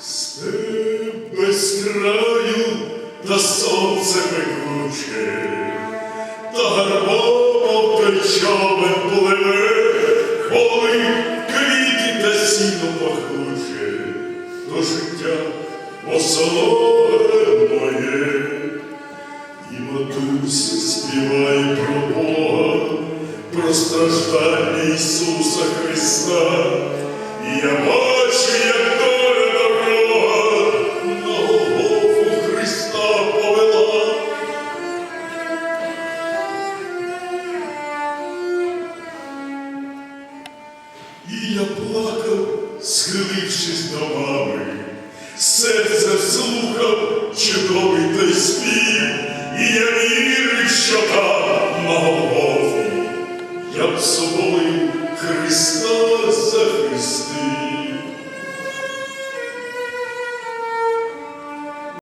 Степ без краю та сонце пекуче, та гарбово печами пливе, коли квіти та сіно пахуче, то життя осолове моє, і матуся співає про Бога, про страждання Ісуса Христа, і я бачу, як то. І я плакав, схилившись до мами, серце слухав чудовий той спів, і я вірив, що там на Голгофі я б собою Христа захистив.